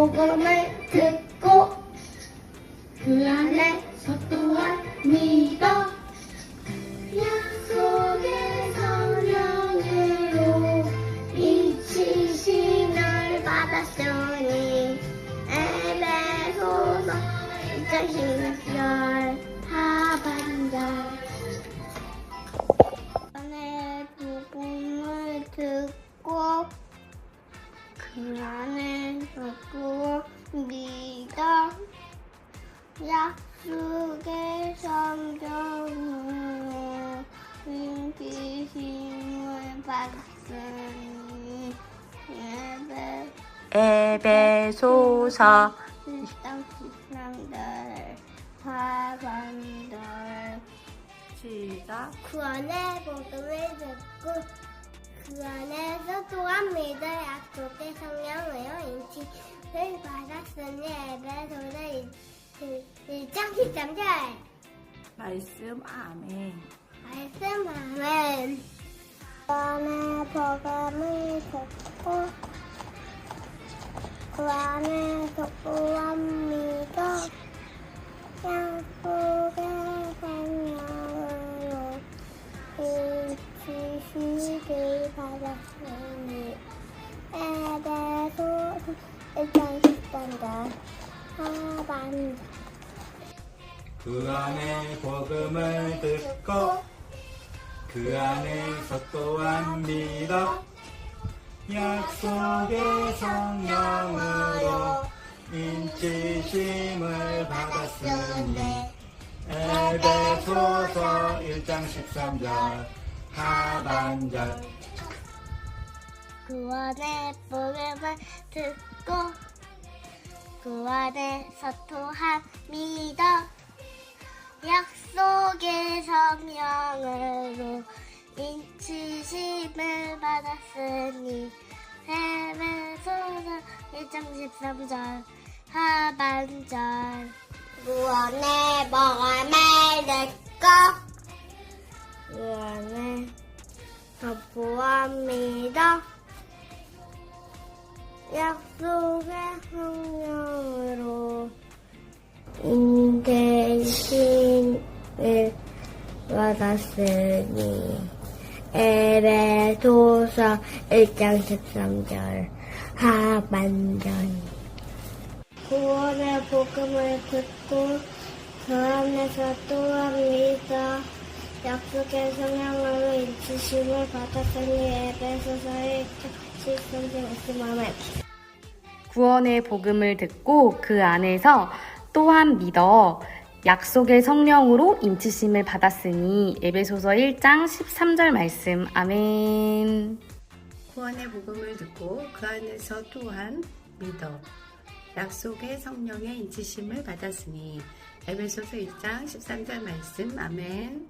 복음을 듣고 그 안에서 또한 믿어. 약속의 성령으로 인치심을 받았으니 에베소서 1장 10절 하반절. 안에 복음을 듣고 그 안에 약속의 성경으로 인기심을 받았으니 예배 에베소서. 1장 13절 하반절 시작. 그 안에 복음을 듣고 그 안에서 또한 믿어 약속의 성령으로 인치를 받았으니 에베소서 1장 13절 말씀 아멘 말씀 아멘 그 안에 복음을 듣고 그 안에서 또한 믿어 약속의 성령으로 인치시를 받았으니 에베소서 1장 13절 하반절 그 안에 복음을 듣고 그 안에서 또한 믿어. 약속의 성령으로 인치심을 받았으니 에베소서 1장 13절 하반절. 그 안에 복음을 듣고 그 안에서 또한 믿어 약속의 성령으로 인치심을 받았으니 에베소서 1장 13절 하반절 그 안에 복음을 듣고 그 안에 보합니다. 약속의 성령으로 인대심을 받았으니 에베소서 1장 13절 하반절. 구원의 복음을 듣고 그 안에서 또한 믿어 약속의 성령으로 인치심을 받았으니 에베소서 1장 13절 말씀 아멘 구원의 복음을 듣고 그 안에서 또한 믿어 약속의 성령으로 인치심을 받았으니 에베소서 1장 13절 말씀. 아멘. 구원의 복음을 듣고 그 안에서 또한 믿어 약속의 성령의 인치심을 받았으니 에베소서 1장 13절 말씀. 아멘